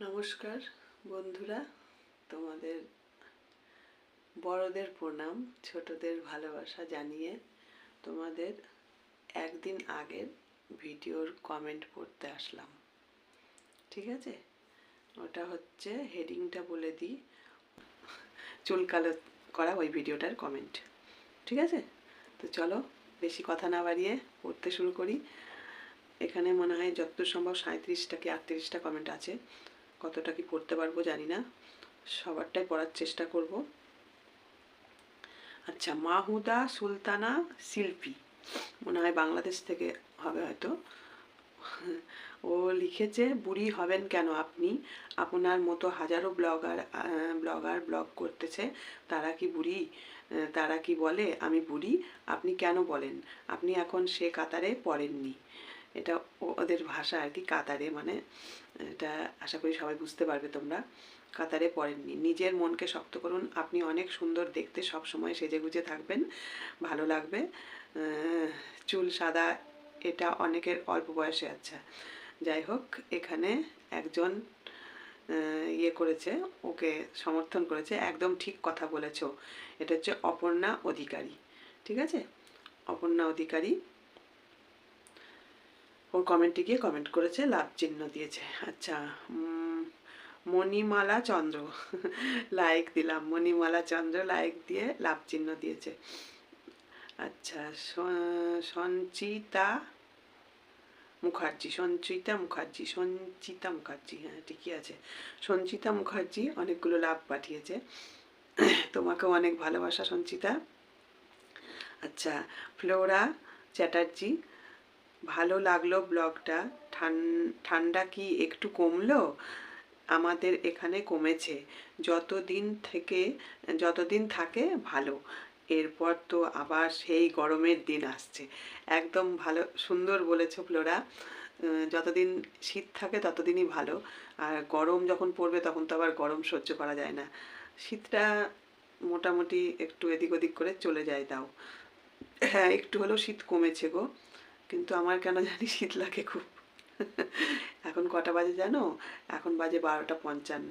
নমস্কার বন্ধুরা, তোমাদের বড়দের প্রণাম, ছোটদের ভালোবাসা জানিয়ে তোমাদের একদিন আগের ভিডিওর কমেন্ট পড়তে আসলাম। ঠিক আছে? ওটা হচ্ছে হেডিংটা বলে দিই। চুল কালো করা ওই ভিডিওটার কমেন্ট ঠিক আছে? তো চলো, বেশি কথা না বাড়িয়ে পড়তে শুরু করি। এখানে মনে হয় যতদূর সম্ভব সাঁত্রিশটা কি আটত্রিশটা কমেন্ট আছে। কতটা কি পড়তে পারব জানি না। সবারটাই পড়ার চেষ্টা করব। আচ্ছা মাহুদা সুলতানা শিল্পী। মনে হয় বাংলাদেশ থেকে হবে হয়তো। ও লিখেছে, বুড়ি হবেন কেন আপনি? আপনার মতো হাজারো ব্লগার ব্লগার ব্লগ করতেছে। তারা কি বুড়ি? তারা কি বলে, আমি বুড়ি, আপনি কেন বলেন? আপনি এখন সে কাতারে পড়েননি। এটা ওদের ভাষা আর কি কাতারে মানে এটা আশা করি সবাই বুঝতে পারবে তোমরা। কাতারে পড়েননি। নিজের মনকে শক্ত করুন। আপনি অনেক সুন্দর দেখতে সব সময় সেজে গুজে থাকবেন। ভালো লাগবে। চুল সাদা, এটা অনেকের অল্প বয়সে আচ্ছা। যাই হোক, এখানে একজন ইয়ে করেছে, ওকে সমর্থন করেছে। একদম ঠিক কথা বলেছ। এটা হচ্ছে অপর্ণা অধিকারী। ঠিক আছে? অপর্ণা অধিকারী। ওর কমেন্টে গিয়ে কমেন্ট করেছে, লাভ চিহ্ন দিয়েছে। আচ্ছা মণিমালা চন্দ্র। লাইক দিলাম, মণিমালা চন্দ্র লাইক দিয়ে লাভ চিহ্ন দিয়েছে। আচ্ছা সঞ্চিতা মুখার্জি সঞ্চিতা মুখার্জি সঞ্চিতা মুখার্জি হ্যাঁ ঠিকই আছে। সঞ্চিতা মুখার্জি অনেকগুলো লাভ পাঠিয়েছে। তোমাকেও অনেক ভালোবাসা, সঞ্চিতা। আচ্ছা ফ্লোরা চ্যাটার্জি ভালো লাগল ব্লগটা। ঠান- ঠান্ডা কি একটু কমলো? আমাদের এখানে কমেছে। যতদিন থেকে, যতদিন থাকে ভালো। এরপর তো আবার সেই গরমের দিন আসছে। একদম ভালো, সুন্দর বলেছ ফ্লোরা। যতদিন শীত থাকে ততদিনই ভালো। আর গরম যখন পড়বে তখন তো আবার গরম সহ্য করা যায় না। শীতটা মোটামুটি একটু এদিক ওদিক করে চলে যায় তাও। হ্যাঁ একটু হলেও শীত কমেছে গো। কিন্তু আমার কেন জানি শীত লাগে খুব? এখন কটা বাজে জানো? এখন বাজে বারোটা পঞ্চান্ন।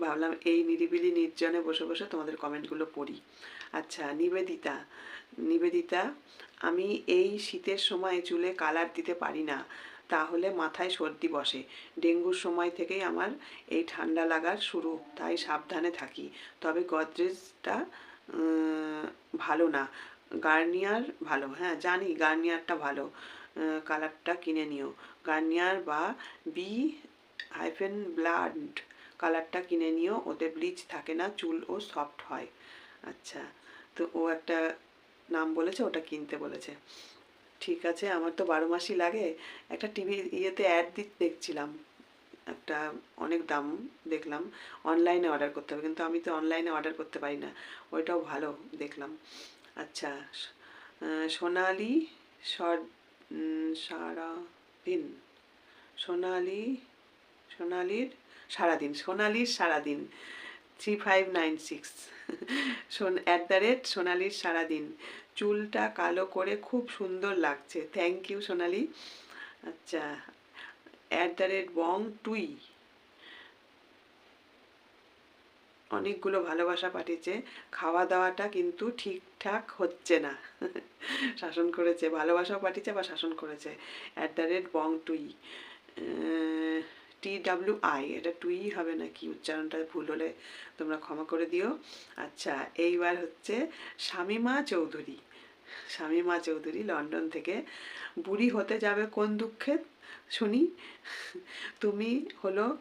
ভাবলাম এই নিরিবিলি নির্জনে বসে বসে তোমাদের কমেন্টগুলো পড়ি। আচ্ছা নিবেদিতা। নিবেদিতা, আমি এই শীতের সময় চুলে কালার দিতে পারি না, তাহলে মাথায় সর্দি বসে। ডেঙ্গুর সময় থেকেই আমার এই ঠান্ডা লাগার শুরু, তাই সাবধানে থাকি। তবে গদরেজটা ভালো না। গার্নিয়ার ভালো হ্যাঁ জানি গার্নিয়ারটা ভালো কালারটা কিনে নিও। গার্নিয়ার বা বি হাইফেন ব্লাড কালারটা কিনে নিও, ওতে ব্লিচ থাকে না, চুল ও সফট হয়। আচ্ছা তো ও একটা নাম বলেছে, ওটা কিনতে বলেছে। ঠিক আছে, আমার তো বারো মাসই লাগে। একটা টিভি ইয়েতে অ্যাড দিতে দেখছিলাম, একটা অনেক দাম দেখলাম। অনলাইনে অর্ডার করতে হবে, কিন্তু আমি তো অনলাইনে অর্ডার করতে পারি না। ওইটাও ভালো, দেখলাম। আচ্ছা সোনালি সারাদিন। সোনালি, সোনালির সারাদিন সোনালির সারাদিন। Three five nine six at the rate সোনালির সারাদিন। চুলটা কালো করে খুব সুন্দর লাগছে। Thank you Sonali. আচ্ছা অ্যাট দ্য রেট বং টুই অনেকগুলো ভালোবাসা পাঠিয়েছে। খাওয়া দাওয়াটা কিন্তু ঠিকঠাক হচ্ছে না। শাসন করেছে, ভালোবাসাও পাঠিয়েছে বা শাসন করেছে। অ্যাট দ্য রেট বং টুই টি ডাব্লিউ আই এটা টুই হবে নাকি? উচ্চারণটা ভুল হলে তোমরা ক্ষমা করে দিও। আচ্ছা এইবার হচ্ছে শামিমা চৌধুরী। শামিমা চৌধুরী লন্ডন থেকে। বুড়ি হতে যাবে কোন দুঃখে? শুনি। তুমি হলো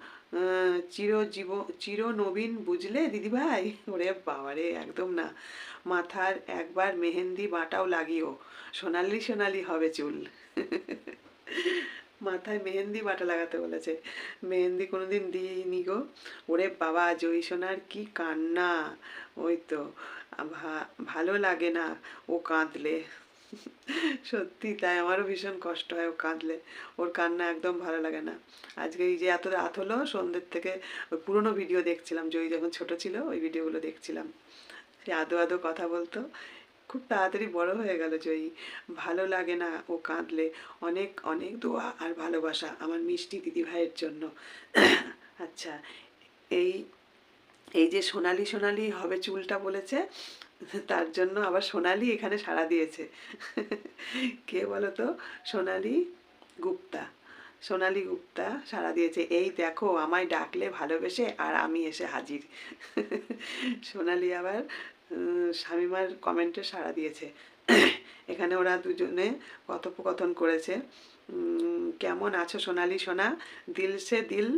চিরজীব চিরনবীন বুঝলে, দিদিভাই? ওরে বাবারে, একদম না। মাথার একবার মেহেন্দি বাটাও লাগিও। সোনালি সোনালি হবে চুল। মাথায় মেহেন্দি বাটা লাগাতে বলেছে। মেহেন্দি কোনোদিন দিইনি গো। ওরে বাবা, জয়ী সোনার কি কান্না। ওই তো ভালো লাগে না ও কাঁদলে। সত্যি, তাই আমারও ভীষণ কষ্ট হয় ও কাঁদলে। ওর কান্না একদম ভালো লাগে না। আজকে এই যে এত রাত হলো, সন্ধ্যের থেকে ওই পুরোনো ভিডিও দেখছিলাম জয়ী যখন ছোট ছিল, ওই ভিডিওগুলো দেখছিলাম। সে আদো আদো কথা বলতো। খুব তাড়াতাড়ি বড় হয়ে গেল জয়ী ভালো লাগে না ও কাঁদলে। অনেক অনেক দোয়া আর ভালোবাসা আমার মিষ্টি দিদিভাইয়ের জন্য। আচ্ছা এই এই যে সোনালি সোনালি হবে চুলটা বলেছে তার জন্য আবার সোনালি এখানে সাড়া দিয়েছে। কে বলো তো সোনালি গুপ্তা। সোনালি গুপ্তা সাড়া দিয়েছে। এই দেখো, আমায় ডাকলে ভালোবেসে আর আমি এসে হাজির। সোনালি আবার স্বামীমার কমেন্টে সাড়া দিয়েছে। এখানে ওরা দুজনে কথোপকথন করেছে। কেমন আছো সোনালি সোনা? দিল সে দিল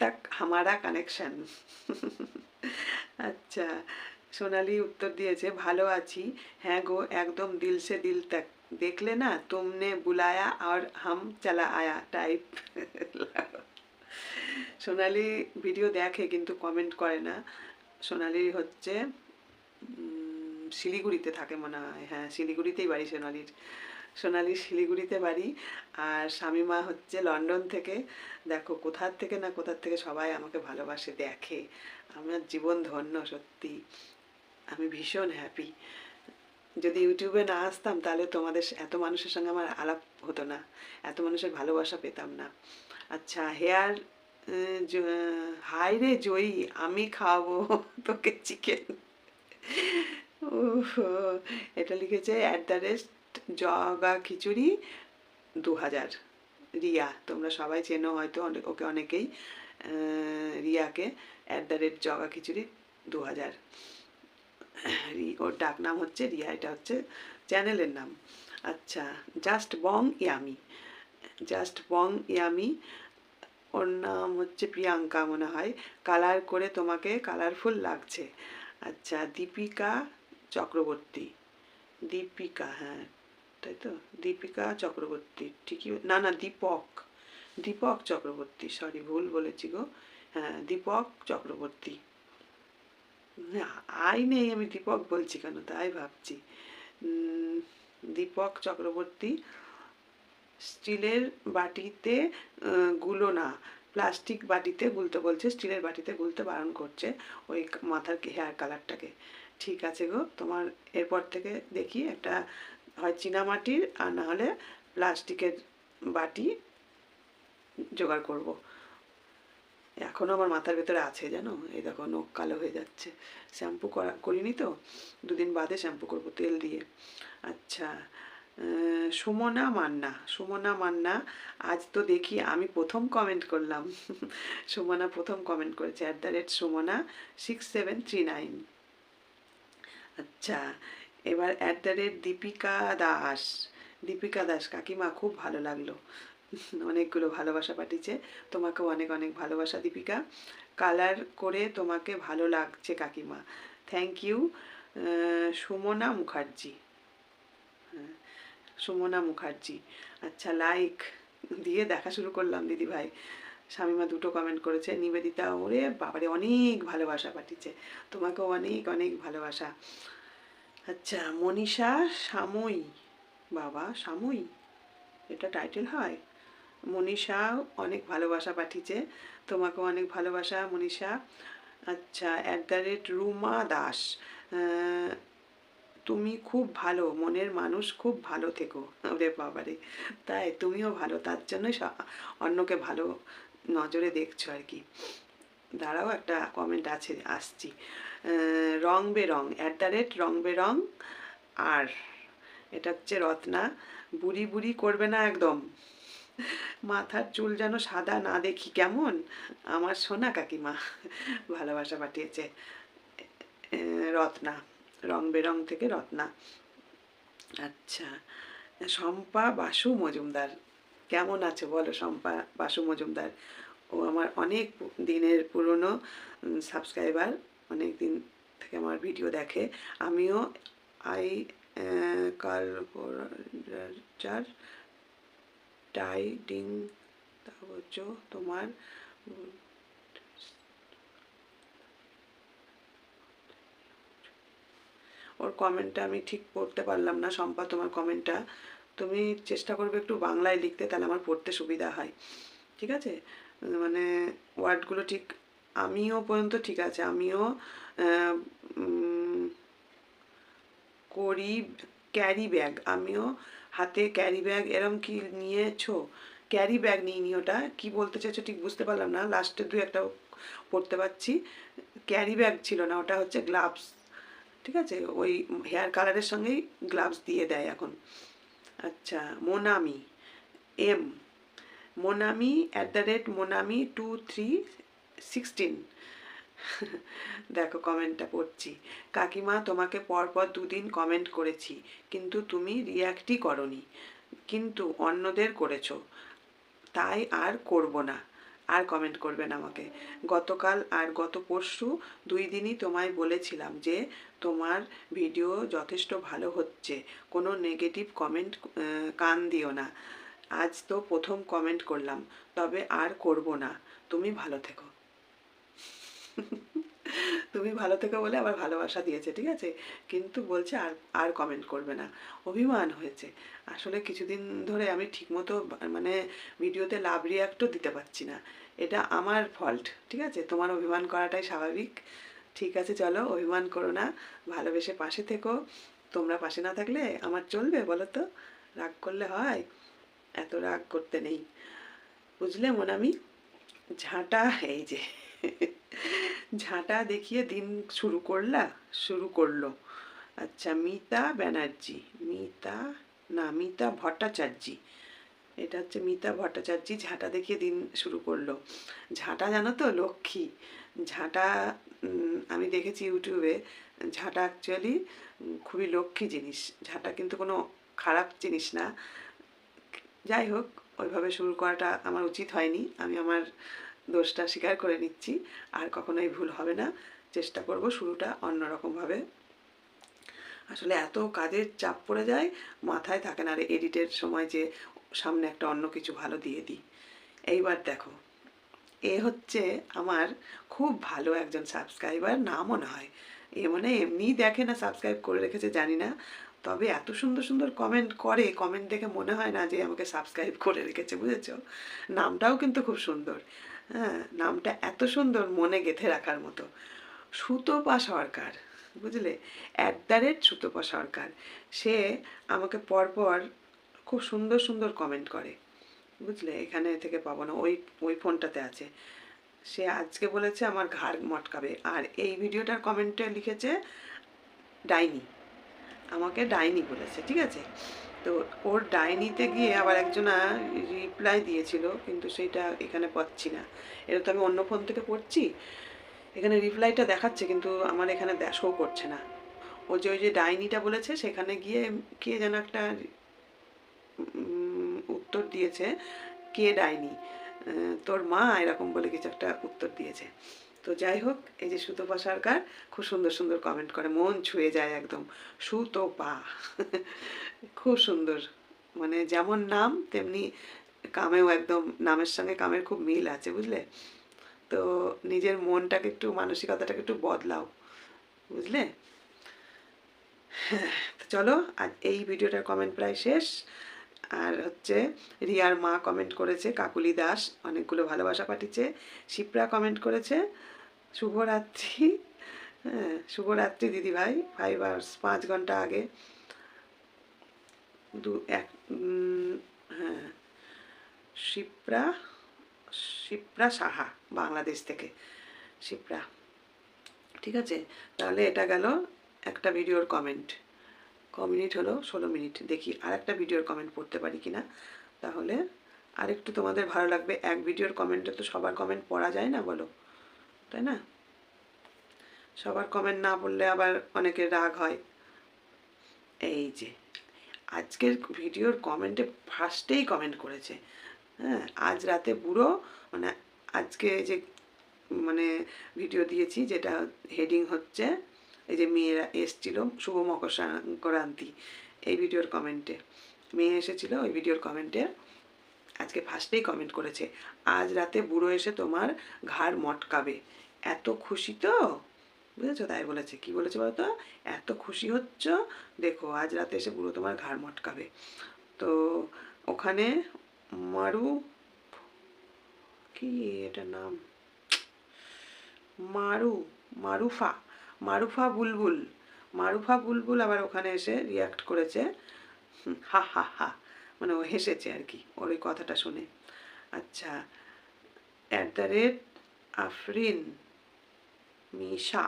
তাক হামারা কানেকশন আচ্ছা সোনালি উত্তর দিয়েছে, ভালো আছি। হ্যাঁ গো, একদম দিল সে দিল তক। দেখলে না, তুমনে বুলায়া আর হাম চালা আয়া টাইপ সোনালি ভিডিও দেখে কিন্তু কমেন্ট করে না। সোনালি হচ্ছে শিলিগুড়িতে থাকে মনে হয়। হ্যাঁ শিলিগুড়িতেই বাড়ি সোনালির। সোনালি শিলিগুড়িতে বাড়ি আর স্বামীমা হচ্ছে লন্ডন থেকে। দেখো কোথার থেকে না কোথার থেকে সবাই আমাকে ভালোবাসে, দেখে। আমার জীবন ধন্য সত্যি। আমি ভীষণ হ্যাপি যদি ইউটিউবে না আসতাম, তাহলে তোমাদের এত মানুষের সঙ্গে আমার আলাপ হতো না। এত মানুষের ভালোবাসা পেতাম না। আচ্ছা হেয়ার হাই রে জয়ী, আমি খাওয়াবো তোকে চিকেন এটা লিখেছে অ্যাট দ্য রেস্ট জগা খিচুড়ি দু হাজার রিয়া, তোমরা সবাই চেনো হয়তো ওকে অনেকেই রিয়াকে অ্যাট দ্য রেট জগা খিচুড়ি দু হাজার ওর ডাক নাম হচ্ছে রিয়া, এটা হচ্ছে চ্যানেলের নাম। আচ্ছা just bong yummy. Just bong yummy, ওর নাম হচ্ছে প্রিয়াঙ্কা মনে হয়। কালার করে তোমাকে কালারফুল লাগছে। আচ্ছা দীপিকা চক্রবর্তী। দীপিকা হ্যাঁ তাই তো? দীপিকা চক্রবর্তী, ঠিকই না না, দীপক। দীপক চক্রবর্তী সরি ভুল বলেছি গো। হ্যাঁ দীপক চক্রবর্তী। আই নেই, আমি দীপক বলছি কেন? তাই ভাবছি। দীপক চক্রবর্তী স্টিলের বাটিতে গুলো না, প্লাস্টিক বাটিতে গুলতে বলছে, স্টিলের বাটিতে গুলতে বারণ করছে ওই মাথার হেয়ার কালারটাকে। ঠিক আছে গো, তোমার এরপর থেকে দেখি একটা হয় চীনামাটির আর না হলে প্লাস্টিকের বাটি জোগাড় করব। এখনও আমার মাথার ভেতরে আছে জানো? এই দেখো, নখ কালো হয়ে যাচ্ছে। শ্যাম্পু করা, করিনি তো? দুদিন বাদে শ্যাম্পু করব তেল দিয়ে। আচ্ছা সুমনা মান্না সুমনা মান্না, আজ তো দেখি আমি প্রথম কমেন্ট করলাম। সুমনা প্রথম কমেন্ট করেছে at the rate Sumana six seven three nine আচ্ছা এবার at the rate Dipika Das Dipika Das কাকিমা, খুব ভালো লাগল। অনেকগুলো ভালোবাসা পাঠিয়েছে তোমাকেও অনেক অনেক ভালোবাসা দীপিকা। কালার করে তোমাকে ভালো লাগছে কাকিমা। Thank you Sumana Mukherjee. হ্যাঁ, সুমনা মুখার্জি। আচ্ছা লাইক দিয়ে দেখা শুরু করলাম দিদি ভাই স্বামীমা দুটো কমেন্ট করেছে নিবেদিতা ওরে বাবারে অনেক ভালোবাসা পাঠিয়েছে তোমাকেও অনেক অনেক ভালোবাসা। আচ্ছা মনীষা সাময়ী। বাবা সাময়ী? এটা টাইটেল হয়? মনীষা অনেক ভালোবাসা পাঠিয়েছে। তোমাকেও অনেক ভালোবাসা, মনীষা। আচ্ছা at the rate Ruma Das তুমি খুব ভালো, মনের মানুষ খুব ভালো থেকো। ওরে বাবারে, তাই তুমিও ভালো, তার জন্যই অন্যকে ভালো নজরে দেখছ আর কি। দাঁড়াও, একটা কমেন্ট আছে, আসছি। Rang Berang at the rate Rang Berang আর, এটা হচ্ছে রত্না, বুড়ি বুড়ি করবে না একদম। মাথার চুল যেন সাদা না দেখি কেমন? আমার সোনা কাকিমা ভালোবাসা পাঠিয়েছে। রত্না, রং বেরং থেকে রত্না। আচ্ছা শম্পা বাসু মজুমদার, কেমন আছে বলো শম্পা বাসু মজুমদার? ও আমার অনেক দিনের পুরনো সাবস্ক্রাইবার অনেক দিন থেকে আমার ভিডিও দেখে। আমিও আই কালচার টাইডিং হচ্ছে তোমার? ওর কমেন্টটা আমি ঠিক পড়তে পারলাম না সম্পা তোমার কমেন্টটা তুমি চেষ্টা করবে একটু বাংলায় লিখতে, তাহলে আমার পড়তে সুবিধা হয়। ঠিক আছে? মানে ওয়ার্ডগুলো ঠিক, আমিও পর্যন্ত ঠিক আছে। আমিও করি, ক্যারি ব্যাগ। আমিও হাতে ক্যারি ব্যাগ এরম কি নিয়েছো? ক্যারি ব্যাগ নিইনি ওটা। কি বলতে চাইছো ঠিক বুঝতে পারলাম না। লাস্টে দু একটা পড়তে পারছি। ক্যারি ব্যাগ ছিল না, ওটা হচ্ছে গ্লাভস ঠিক আছে? ওই হেয়ার কালারের সঙ্গেই গ্লাভস দিয়ে দেয় এখন। আচ্ছা Monami M Monami at the rate Monami two three sixteen দেখো কমেন্টটা পড়ছি। কাকিমা, তোমাকে পরপর দুদিন কমেন্ট করেছি, কিন্তু তুমি রিয়াক্টই করনি। কিন্তু অন্যদের করেছ। তাই আর করব না। আর কমেন্ট করবেন আমাকে। গতকাল আর গত পরশু দুই দিনই তোমায় বলেছিলাম যে, তোমার ভিডিও যথেষ্ট ভালো হচ্ছে। কোনো নেগেটিভ কমেন্ট কান দিও না। আজ তো প্রথম কমেন্ট করলাম। তবে আর করব না। তুমি ভালো থেকো। তুমি ভালো থেকো বলে আবার ভালোবাসা দিয়েছে, ঠিক আছে? কিন্তু বলছে আর আর কমেন্ট করবে না। অভিমান হয়েছে। আসলে কিছুদিন ধরে আমি ঠিকমতো মানে ভিডিওতে লাভ রিয়াক্টও দিতে পারছি না। এটা আমার ফল্ট ঠিক আছে? তোমার অভিমান করাটাই স্বাভাবিক। ঠিক আছে, চলো, অভিমান করো না। ভালোবেসে পাশে থেকো। তোমরা পাশে না থাকলে আমার চলবে বলো তো? রাগ করলে হয়। এত রাগ করতে নেই। বুঝলে মন আমি ঝাঁটা, এই যে। ঝাঁটা দেখিয়ে দিন শুরু করলা? শুরু করল। আচ্ছা মিতা ব্যানার্জি। মিতা? না, মিতা ভট্টাচার্যি। এটা হচ্ছে মিতা ভট্টাচার্যি ঝাঁটা দেখিয়ে দিন শুরু করল। ঝাঁটা জানো তো, লক্ষ্মী। ঝাঁটা আমি দেখেছি ইউটিউবে, ঝাঁটা অ্যাকচুয়ালি খুবই লক্ষ্মী জিনিস। ঝাঁটা কিন্তু কোনো খারাপ জিনিস না। যাই হোক, ওইভাবে শুরু করাটা আমার উচিত হয়নি। আমি আমার দোষটা স্বীকার করে নিচ্ছি। আর কখনোই ভুল হবে না। চেষ্টা করব শুরুটা অন্যরকমভাবে। আসলে এত কাজের চাপ পড়ে যায়, মাথায় থাকে না। আর এডিটের সময় যে সামনে একটা অন্য কিছু ভালো দিয়ে দিই। এইবার দেখো, এ হচ্ছে আমার খুব ভালো একজন সাবস্ক্রাইবার, না মনে হয়। এ মানে এমনিই দেখে না, সাবস্ক্রাইব করে রেখেছে, জানি না। তবে এত সুন্দর সুন্দর কমেন্ট করে কমেন্ট দেখে মনে হয় না যে আমাকে সাবস্ক্রাইব করে রেখেছে, বুঝেছ? নামটাও কিন্তু খুব সুন্দর। হ্যাঁ নামটা এত সুন্দর মনে গেঁথে রাখার মতো। সুতপা সরকার বুঝলে? At the rate Sutapa Sarkar সে আমাকে পরপর খুব সুন্দর সুন্দর কমেন্ট করে, বুঝলে? এখানে থেকে পাবো না, ওই ওই ফোনটাতে আছে। সে আজকে বলেছে আমার ঘাড় মটকাবে, আর এই ভিডিওটার কমেন্টে লিখেছে, ডাইনি। আমাকে ডাইনি বলেছে, ঠিক আছে? তো ওর ডাইনিতে গিয়ে আবার একজনা রিপ্লাই দিয়েছিল, কিন্তু সেইটা এখানে পাচ্ছি না। এটা তো আমি অন্য ফোন থেকে পড়ছি এখানে রিপ্লাইটা দেখাচ্ছে, কিন্তু আমার এখানে শো করছে না। ও যে ওই যে ডাইনিটা বলেছে, সেখানে গিয়ে কে যেন একটা উত্তর দিয়েছে, কে ডাইনি? তোর মা এরকম বলে কিছু একটা উত্তর দিয়েছে। তো যাই হোক, এই যে সুতপা সরকার খুব সুন্দর সুন্দর কমেন্ট করে, মন ছুঁয়ে যায় একদম। সুতপা খুব সুন্দর। মানে যেমন নাম, তেমনি কামেও একদম, নামের সঙ্গে কামের খুব মিল আছে, বুঝলে? তো নিজের মনটাকে একটু, মানসিকতাটাকে একটু বদলাও, বুঝলে? হ্যাঁ চলো, আজ এই ভিডিওটার কমেন্ট প্রায় শেষ। আর হচ্ছে, রিয়ার মা কমেন্ট করেছে, কাকুলি দাস, অনেকগুলো ভালোবাসা পাঠিয়েছে, শিপ্রা কমেন্ট করেছে। শুভরাত্রি। হ্যাঁ শুভরাত্রি দিদিভাই। ফাইভ আওয়ার্স পাঁচ ঘণ্টা আগে। দু, এক হ্যাঁ শিপ্রা শিপ্রা সাহা, বাংলাদেশ থেকে। শিপ্রা। ঠিক আছে? তাহলে এটা গেল একটা ভিডিওর কমেন্ট ক মিনিট হলো ষোলো মিনিট। দেখি আর একটা ভিডিওর কমেন্ট পড়তে পারি কি না তাহলে আরেকটু তোমাদের ভালো লাগবে। এক ভিডিওর কমেন্টে তো সবার কমেন্ট পড়া যায় না বলো? তাই না? সবার কমেন্ট না পড়লে আবার অনেকের রাগ হয়। এই যে, আজকের ভিডিওর কমেন্টে ফার্স্টেই কমেন্ট করেছে। হ্যাঁ আজ রাতে বুড়ো মানে আজকে যে মানে ভিডিও দিয়েছি যেটা হেডিং হচ্ছে, এই যে মেয়েরা এসছিল, শুভ মকর সংক্রান্তি, এই ভিডিওর কমেন্টে মেয়ে এসেছিল ওই ভিডিওর কমেন্টে আজকে ফার্স্টেই কমেন্ট করেছে। আজ রাতে বুড়ো এসে তোমার ঘাড় মটকাবে। এত খুশি তো? বুঝেছ? তাই বলেছে। কি বলেছে বলতো এত খুশি হচ্ছ? দেখো, আজ রাতে এসে বুড়ো তোমার ঘাড় মটকাবে। তো ওখানে মারু কি এটা নাম? মারু, মারুফা মারুফা বুলবুল। মারুফা বুলবুল আবার ওখানে এসে রিয়াক্ট করেছে। হা হা হা। মানে ও হেসেছে আর কি, ওর ওই কথাটা শুনে। আচ্ছা at the rate Afrin Misha.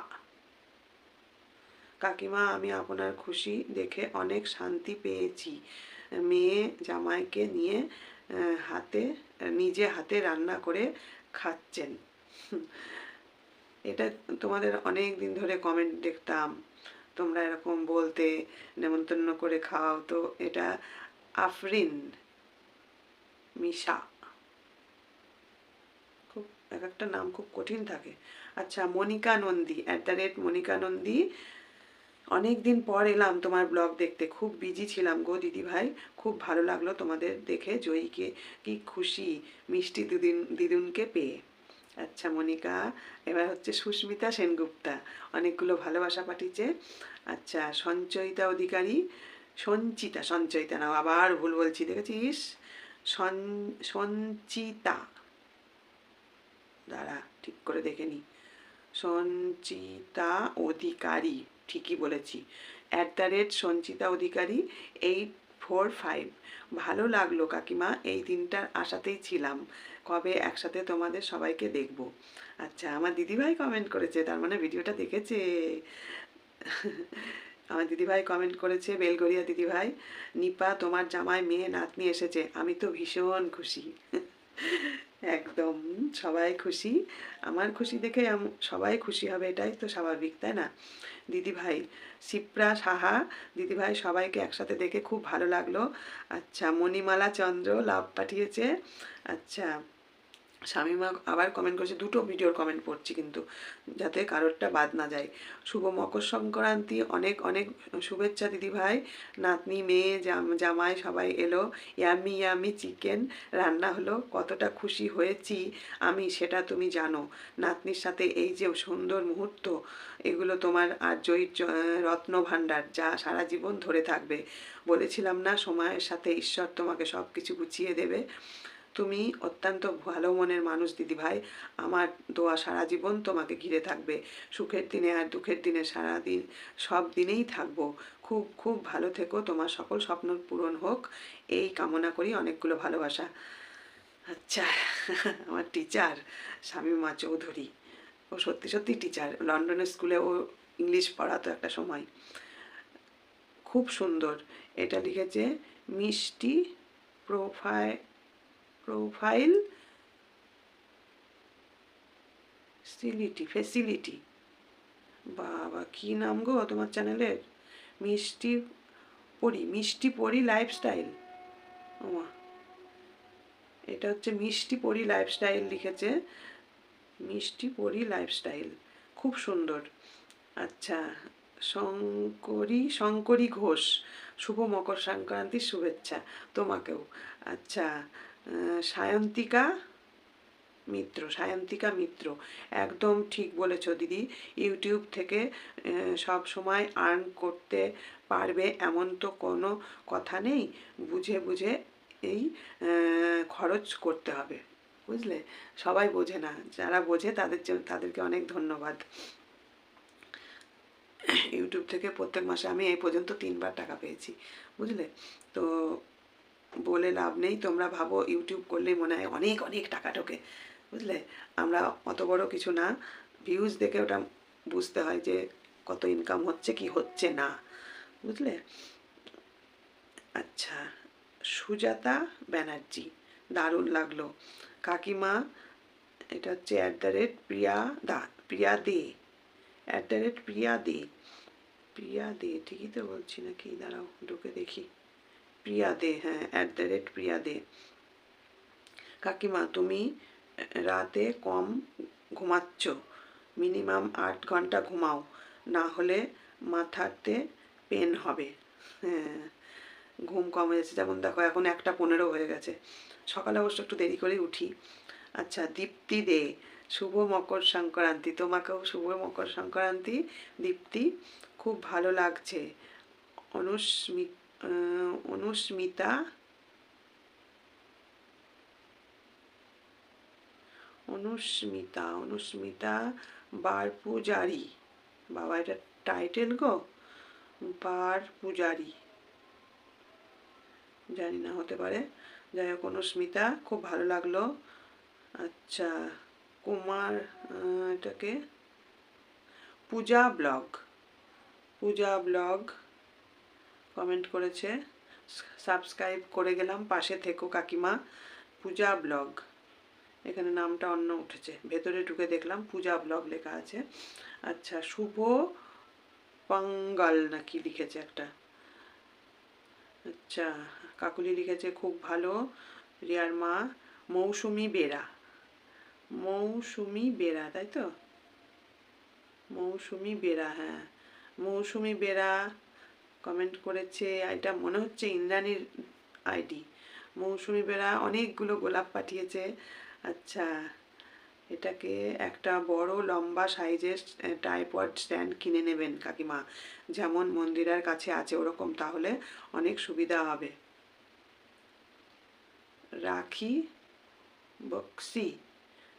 কাকিমা, আমি আপনার খুশি দেখে অনেক শান্তি পেয়েছি। মেয়ে জামাইকে নিয়ে হাতে, নিজে হাতে রান্না করে খাচ্ছেন। এটা তোমাদের অনেক দিন ধরে কমেন্ট দেখতাম। তোমরা এরকম বলতে, নেমন্তন্ন করে খাও তো, এটা আফরিন, মিশা। খুব, এক একটা নাম খুব কঠিন থাকে। আচ্ছা Monika Nandi at the rate Monika Nandi. অনেক দিন পর এলাম তোমার ব্লগ দেখতে। খুব বিজি ছিলাম গো দিদি ভাই খুব ভালো লাগল তোমাদের দেখে, জয়ীকে কি খুশি মিষ্টি দিদিন, দিদুনকে পেয়ে। আচ্ছা মনিকা, এবার হচ্ছে সুস্মিতা সেনগুপ্তা। অনেকগুলো ভালোবাসা পাঠিয়েছে। আচ্ছা সঞ্চয়িতা অধিকারী সঞ্চিতা, সঞ্চয়িতা না, আবার ভুল বলছি, দেখেছিস? সঞ্চিতা। দাঁড়া, ঠিক করে দেখে নি। সঞ্চিতা অধিকারী, ঠিকই বলেছি। At the rate Sanchita Adhikari eight four five ভালো লাগল কাকিমা, এই দিনটার আশাতেই ছিলাম। কবে একসাথে তোমাদের সবাইকে দেখব? আচ্ছা আমার দিদিভাই কমেন্ট করেছে, তার মানে ভিডিওটা দেখেছে। আমার দিদিভাই কমেন্ট করেছে, বেলগড়িয়া দিদিভাই, নিপা, তোমার জামাই মেয়ে নাতনি এসেছে। আমি তো ভীষণ খুশি। একদম, সবাই খুশি। আমার খুশি দেখে সবাই খুশি হবে, এটাই তো স্বাভাবিক, তাই না? দিদিভাই, শিপ্রা সাহা, দিদিভাই সবাইকে একসাথে দেখে খুব ভালো লাগল। আচ্ছা মণিমালা চন্দ্র লাভ পাঠিয়েছে। আচ্ছা শামিমা আবার কমেন্ট করেছে, দুটো ভিডিওর কমেন্ট পড়ছি কিন্তু, যাতে কারোরটা বাদ না যায়। শুভ মকর সংক্রান্তি, অনেক অনেক শুভেচ্ছা দিদিভাই নাতনি, মেয়ে, জাম- জামাই সবাই এলো। ইয়ামি ইয়ামি চিকেন রান্না হলো, কতটা খুশি হয়েছি আমি সেটা তুমি জানো। নাতনির সাথে এই যে সুন্দর মুহূর্ত, এগুলো তোমার আর জয়ীর রত্ন ভাণ্ডার, যা সারা জীবন ধরে থাকবে। বলেছিলাম না, সময়ের সাথে ঈশ্বর তোমাকে সব কিছু গুছিয়ে দেবে। তুমি অত্যন্ত ভালো মনের মানুষ দিদি ভাই আমার দোয়া সারা জীবন তোমাকে ঘিরে থাকবে। সুখের দিনে আর দুঃখের দিনে সারা দিন সব দিনেই থাকব। খুব খুব ভালো থেকো। তোমার সকল স্বপ্ন পূরণ হোক। এই কামনা করি, অনেকগুলো ভালোবাসা। আচ্ছা আমার টিচার শামীমা চৌধুরী। ও সত্যি সত্যি টিচার লন্ডনের স্কুলে ও ইংলিশ পড়াতো একটা সময়। খুব সুন্দর। এটা লিখেছে মিষ্টি প্রোফাই প্রোফাইল ফেসিলিটি ফেসিলিটি বাবা, কি নাম গো তোমার চ্যানেলের মিষ্টি পরি মিষ্টি পরি লাইফস্টাইল ওমা, এটা হচ্ছে মিষ্টি পরি লাইফস্টাইল লিখেছে। মিষ্টি পরি লাইফস্টাইল খুব সুন্দর। আচ্ছা শঙ্করী শঙ্করী ঘোষ, শুভ মকর সংক্রান্তির শুভেচ্ছা তোমাকেও। আচ্ছা সায়ন্তিকা মিত্র সায়ন্তিকা মিত্র। একদম ঠিক বলেছ দিদি, ইউটিউব থেকে সব সময় আর্ন করতে পারবে এমন তো কোনো কথা নেই। বুঝে বুঝে এই খরচ করতে হবে, বুঝলে? সবাই বোঝে না, যারা বোঝে তাদের জন্য, তাদেরকে অনেক ধন্যবাদ। ইউটিউব থেকে প্রত্যেক মাসে আমি এই পর্যন্ত তিনবার টাকা পেয়েছি, বুঝলে? তো বলে লাভ নেই। তোমরা ভাবো ইউটিউব করলেই মনে হয় অনেক অনেক টাকা ঢোকে। বুঝলে? আমরা অত বড় কিছু না। ভিউজ দেখে ওটা বুঝতে হয় যে কত ইনকাম হচ্ছে কি হচ্ছে না। বুঝলে? আচ্ছা সুজাতা ব্যানার্জি, দারুণ লাগল। কাকিমা, এটা হচ্ছে at the rate Priya the, Priya De. At the rate Priya De. Priya De, ঠিকই তো বলছি নাকি? দাঁড়াও, ঢুকে দেখি। প্রিয়া দে হ্যাঁ at the rate Priya De কাকিমা তুমি রাতে কম ঘুমাচ্ছ মিনিমাম আট ঘণ্টা ঘুমাও না হলে মাথাতে পেন হবে। হ্যাঁ ঘুম কম হয়ে যাচ্ছে যেমন দেখো, এখন একটা পনেরো হয়ে গেছে। সকালে অবশ্য একটু দেরি করে উঠি। আচ্ছা দীপ্তি দে। শুভ মকর সংক্রান্তি। তোমাকেও শুভ মকর সংক্রান্তি, দীপ্তি। খুব ভালো লাগছে। অনুস্মি অনুস্মিতা অনুস্মিতা অনুস্মিতা বারপুজারি বাবা এটা টাইটেল গো? পার পূজারি জানি না, হতে পারে। যাই হোক অনুস্মিতা খুব ভালো লাগল। আচ্ছা কুমার এটাকে? Puja blog. Puja blog. Comment করেছে, সাবস্ক্রাইব করে গেলাম, পাশে থেকো কাকিমা, পূজা ব্লগ। এখানে নামটা অন্য উঠেছে, ভেতরে ঢুকে দেখলাম, পূজা ব্লগ লেখা আছে। আচ্ছা শুভ পাঙ্গাল নাকি লিখেছে একটা। আচ্ছা কাকুলি লিখেছে, খুব ভালো। রিয়ার মা, মৌসুমি বেরা মৌসুমি বেরা তাই তো? মৌসুমি বেরা হ্যাঁ। মৌসুমি বেরা কমেন্ট করেছে এটা মনে হচ্ছে ইন্দ্রাণীর আইডি মৌসুমি বেড়া অনেকগুলো গোলাপ পাঠিয়েছে। আচ্ছা এটাকে একটা বড় লম্বা সাইজের টাইপড স্ট্যান্ড কিনে নেবেন কাকিমা। যেমন মন্দিরের কাছে আছে ওরকম, তাহলে অনেক সুবিধা হবে। রাখি বক্সি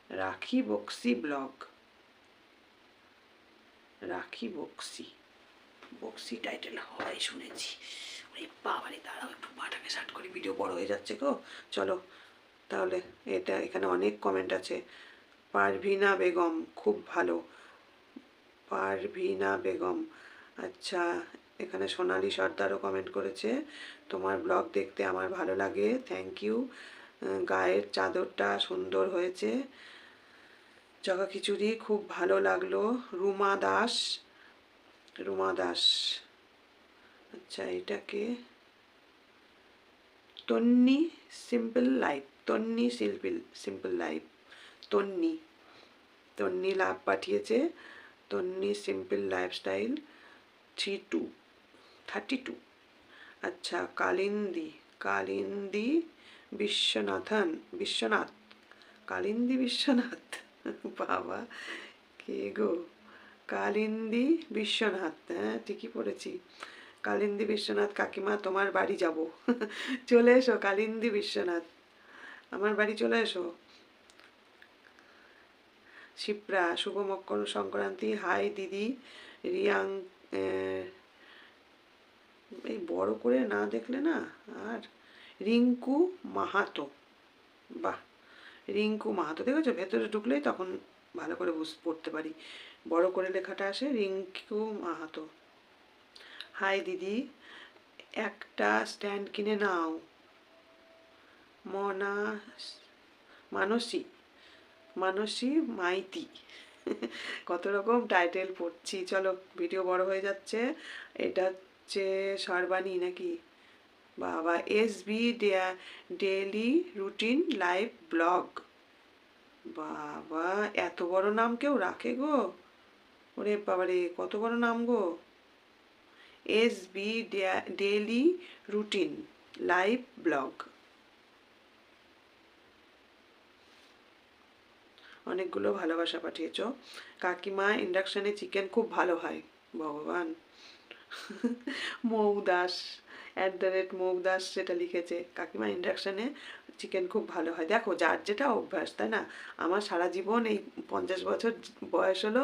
রাখি বক্সি ব্লগ। রাখি বক্সি। বক্সি টাইটেল হয়, শুনেছি। ওরে বাবারে, দাঁড়াও, একটু পাটাকে শার্ট করি ভিডিও বড় হয়ে যাচ্ছে গো। চলো, তাহলে এটা এখানে অনেক কমেন্ট আছে। পারভিনা বেগম, খুব ভালো। পারভিনা বেগম আচ্ছা এখানে সোনালি সর্দারও কমেন্ট করেছে। তোমার ব্লগ দেখতে আমার ভালো লাগে থ্যাংক ইউ গায়ের চাদরটা সুন্দর হয়েছে। জগা খিচুড়ি খুব ভালো লাগল। রুমা দাস রুমা দাস আচ্ছা এটাকে Tanni simple life, Tanni simple simple life, Tanni Tanni love পাঠিয়েছে, Tanni simple lifestyle three two, thirty two. আচ্ছা কালিন্দি কালিন্দি বিশ্বনাথন, বিশ্বনাথ, কালিন্দি বিশ্বনাথ, বাবা, কে গো? কালিন্দি বিশ্বনাথ হ্যাঁ ঠিকই পড়েছি। কালিন্দি বিশ্বনাথ কাকিমা, তোমার বাড়ি যাব। চলে এসো কালিন্দি বিশ্বনাথ। আমার বাড়ি চলে এসো। শিপ্রা শুভ মকর সংক্রান্তি। হাই, দিদি। রিয়াং এই বড় করে না দেখলে না? আর রিঙ্কু মাহাতো। বাহ! রিঙ্কু মাহাতো, দেখেছ? ভেতরে ঢুকলেই তখন ভালো করে পড়তে পারি। বড় করে লেখাটা আসে, রিঙ্কু মাহাতো। হাই দিদি, একটা স্ট্যান্ড কিনে নাও। মনা, মানসী মানসী মাইতি। কত রকম টাইটেল পড়ছি, চলো ভিডিও বড় হয়ে যাচ্ছে। এটা হচ্ছে সর্বাণী নাকি? বাবা S B daily routine live blog. বাবা, এত বড় নাম কেউ রাখে গো। ওরে বাবারে, কত বড় নাম গো। S B daily routine live blog. অনেকগুলো ভালোবাসা পাঠিয়েছ। কাকিমা, ইন্ডাকশানে চিকেন খুব ভালো হয়, ভগবান। Mou Das at the rate Mou Das সেটা লিখেছে। কাকিমা ইন্ডাকশানে চিকেন খুব ভালো হয়। দেখো, যার যেটা অভ্যাস, তাই না? আমার সারা জীবন এই পঞ্চাশ বছর বয়স হলো,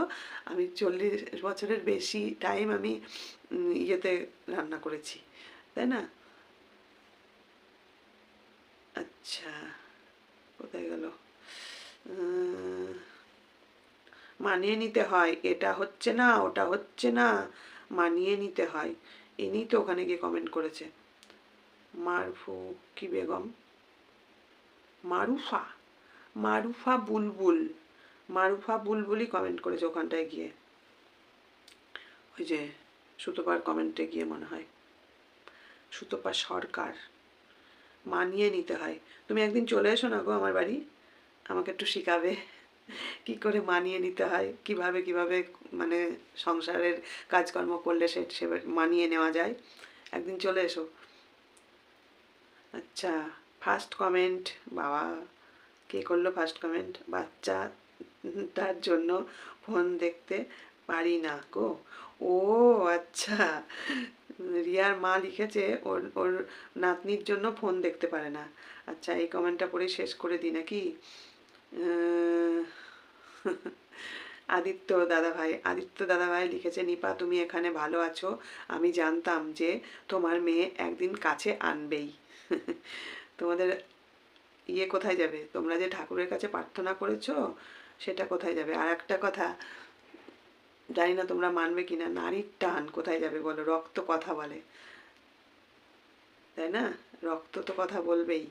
আমি চল্লিশ বছরের বেশি টাইম আমি ইয়েতে রান্না করেছি, তাই না? আচ্ছা কোথায় গেল? মানিয়ে নিতে হয়। এটা হচ্ছে না, ওটা হচ্ছে না, মানিয়ে নিতে হয়। ইনি তো ওখানে গিয়ে কমেন্ট করেছে। মারফু কি বেগম? মারুফা? মারুফা বুলবুল। মারুফা বুলবুলই কমেন্ট করেছে ওখানটায় গিয়ে। ওই যে সুতোপার কমেন্টে গিয়ে মনে হয়। সুতোপা সরকার। মানিয়ে নিতে হয়। তুমি একদিন চলে এসো না গো আমার বাড়ি। আমাকে একটু শেখাবে। কি করে মানিয়ে নিতে হয়? কীভাবে কীভাবে মানে সংসারের কাজকর্ম করলে সে মানিয়ে নেওয়া যায়? একদিন চলে এসো। আচ্ছা ফার্স্ট কমেন্ট বাবা, কে করল ফার্স্ট কমেন্ট বাচ্চা, তার জন্য ফোন দেখতে পারি না গো। ও আচ্ছা। রিয়ার মা লিখেছে, ওর ওর নাতনির জন্য ফোন দেখতে পারে না। আচ্ছা এই কমেন্টটা পড়ে শেষ করে দিই নাকি? আদিত্য দাদাভাই আদিত্য দাদাভাই লিখেছে, নিপা, তুমি এখানে ভালো আছো। আমি জানতাম যে তোমার মেয়ে একদিন কাছে আনবেই। তোমাদের ইয়ে কোথায় যাবে? তোমরা যে ঠাকুরের কাছে প্রার্থনা করেছ, সেটা কোথায় যাবে? আর একটা কথা, জানি না তোমরা মানবে কিনা, নারীর টান কোথায় যাবে বলো? রক্ত কথা বলে। তাই না? রক্ত তো কথা বলবেই।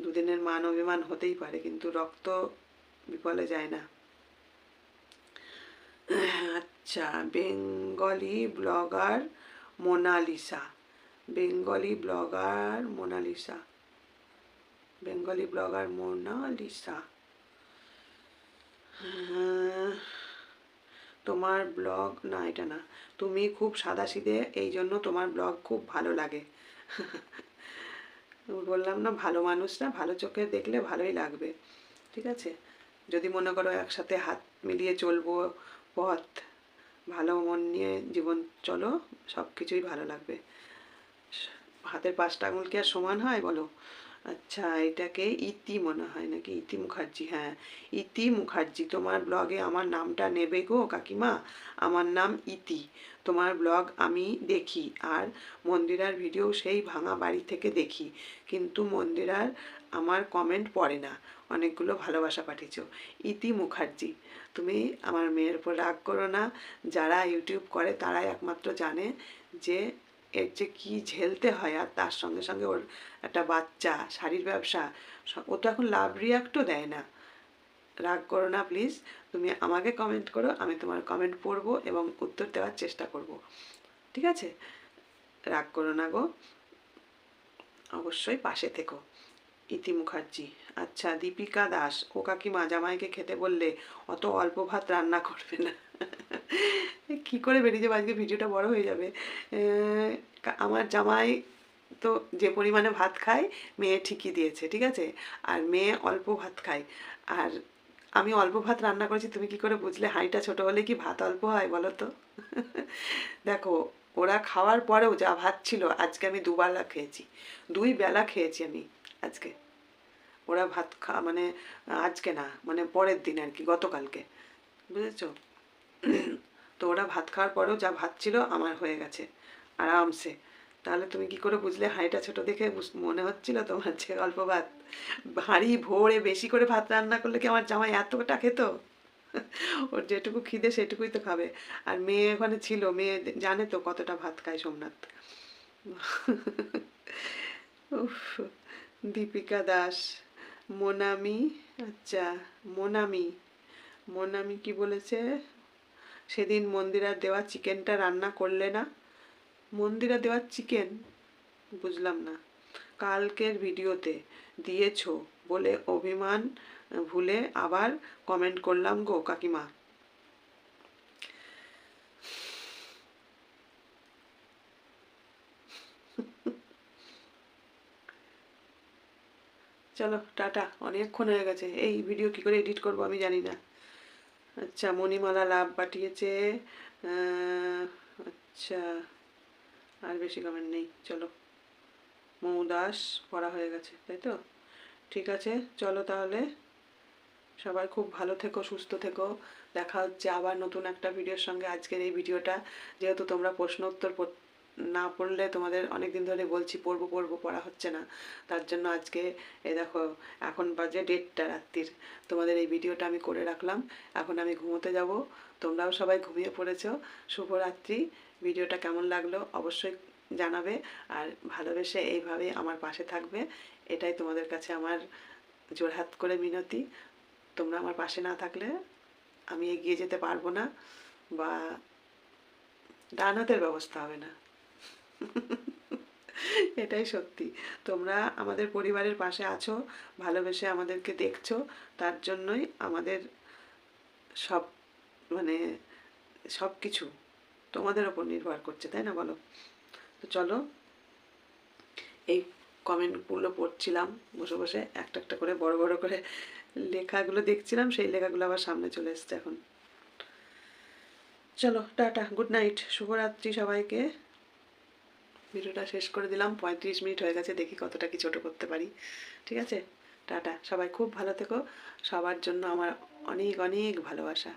দুদিনের মান অভিমান হতেই পারে কিন্তু রক্ত বিফলে যায় না। আচ্ছা Bengali blogger Monalisa. Bengali blogger Monalisa. Bengali blogger Monalisa. আহ, তোমার ব্লগ না এটা না। তুমি খুব সাদাসিধে এই জন্য তোমার ব্লগ খুব ভালো লাগে। বললাম, না, ভালো মানুষ না, ভালো চোখে দেখলে ভালোই লাগবে। ঠিক আছে? যদি মনে করো একসাথে হাত মিলিয়ে চলবো, পথ, ভালো মন নিয়ে জীবন চলো সব কিছুই ভালো লাগবে। হাতের পাঁচটা আঙুল কি আর সমান হয় বলো? আচ্ছা এটাকে ইতি মনে হয় নাকি? ইতি মুখার্জি হ্যাঁ। ইতি মুখার্জি, তোমার ব্লগে আমার নামটা নেবে গো কাকিমা? আমার নাম ইতি। তোমার ব্লগ আমি দেখি আর মন্দিরার ভিডিও সেই ভাঙা বাড়ি থেকে দেখি। কিন্তু মন্দিরার আমার কমেন্ট পড়ে না। অনেকগুলো ভালোবাসা পাঠিয়েছ। ইতি মুখার্জি, তুমি আমার মেয়ের উপর রাগ করো না। যারা ইউটিউব করে তারাই একমাত্র জানে যে এর যে কী ঝেলতে হয় আর তার সঙ্গে সঙ্গে ওর একটা বাচ্চা, শাড়ির ব্যবসা ও তো এখন লাভ রিয়াক্টও দেয় না। রাগ করো না প্লিজ তুমি আমাকে কমেন্ট করো, আমি তোমার কমেন্ট পড়ব এবং উত্তর দেওয়ার চেষ্টা করব। ঠিক আছে? রাগ করো না গো। অবশ্যই পাশে থেকো। ইতি মুখার্জি। আচ্ছা দীপিকা দাস ও কাকিমা জামাইকে খেতে বললে অত অল্প ভাত রান্না করবে না। কি করে বেরিয়ে যাব? আজকে ভিডিওটা বড় হয়ে যাবে। আমার জামাই তো যে পরিমাণে ভাত খায়, মেয়ে ঠিকই দিয়েছে, ঠিক আছে? আর মেয়ে অল্প ভাত খায়। আর আমি অল্প ভাত রান্না করেছি, তুমি কি করে বুঝলে? হাঁড়িটা ছোট হলে কি ভাত অল্প হয় বলো তো? দেখো, ওরা খাওয়ার পরেও যা ভাত ছিল, আজকে আমি দুবেলা খেয়েছি। দুই বেলা খেয়েছি আমি। আজকে। ওরা ভাত খা মানে আজকে না মানে পরের দিন আর কি, গতকালকে। বুঝেছ? তো ওরা ভাত খাওয়ার পরেও যা ভাত ছিল আমার হয়ে গেছে, আরামসে। তাহলে তুমি কি করে বুঝলে? হাঁড়িটা ছোট দেখে মনে হচ্ছিল তোমার যে অল্প ভাত। হাঁড়ি ভোরে বেশি করে ভাত রান্না করলে কি আমার জামাই এতটা খেত? ওর যেটুকু খিদে সেটুকুই তো খাবে। আর মেয়ে ওখানে ছিল, মেয়ে জানে তো কতটা ভাত খায় সোমনাথ। উফ। দীপিকা দাস, মোনামি আচ্ছা মোনামি মোনামি কি বলেছে? সেদিন মন্দিরার দেওয়া চিকেনটা রান্না করলে না? মন্দিরা দেওয়া চিকেন? বুঝলাম না। কালকের ভিডিওতে দিয়েছ বলে অভিমান ভুলে আবার কমেন্ট করলাম গো কাকিমা। চলো, টাটা, অনেকক্ষণ হয়ে গেছে। এই ভিডিও কি করে এডিট করব আমি জানি না। আচ্ছা মণিমালা লাভ পাঠিয়েছে। আচ্ছা আর বেশি কমেন্ট নেই, চলো। মৌ দাস, পড়া হয়ে গেছে, তাই তো? ঠিক আছে, চলো তাহলে। সবাই খুব ভালো থেকো, সুস্থ থেকো। দেখা হচ্ছে আবার নতুন একটা ভিডিওর সঙ্গে আজকের এই ভিডিওটা যেহেতু তোমরা প্রশ্ন উত্তর না পড়লে তোমাদের অনেক দিন ধরে বলছি, পড়ব পড়ব, পড়া হচ্ছে না। তার জন্য আজকে, এই দেখো, এখন বাজে ডেটটা রাত্রির। তোমাদের এই ভিডিওটা আমি করে রাখলাম। এখন আমি ঘুমোতে যাব। তোমরাও সবাই ঘুমিয়ে পড়েছো। শুভরাত্রি। ভিডিওটা কেমন লাগল অবশ্যই জানাবে আর ভালোবেসে এইভাবে আমার পাশে থাকবে। এটাই তোমাদের কাছে আমার জোরহাত করে মিনতি। তোমরা আমার পাশে না থাকলে আমি এগিয়ে যেতে পারব না বা ডান ব্যবস্থা হবে না। এটাই সত্যি। তোমরা আমাদের পরিবারের পাশে আছো, ভালোবেসে আমাদেরকে দেখছ, তার জন্যই আমাদের সব মানে সব কিছু তোমাদের ওপর নির্ভর করছে, তাই না বলো? তো চলো, এই কমেন্টগুলো পড়ছিলাম, বসে বসে একটা একটা করে বড় বড় করে লেখাগুলো দেখছিলাম, সেই লেখাগুলো আবার সামনে চলে এসছে এখন। চলো, টাটা গুড নাইট শুভরাত্রি সবাইকে। ভিডিওটা শেষ করে দিলাম, পঁয়ত্রিশ মিনিট হয়ে গেছে, দেখি কতটা কি ছোট করতে পারি। ঠিক আছে? টাটা। সবাই খুব ভালো থেকো। সবার জন্য আমার অনেক অনেক ভালোবাসা।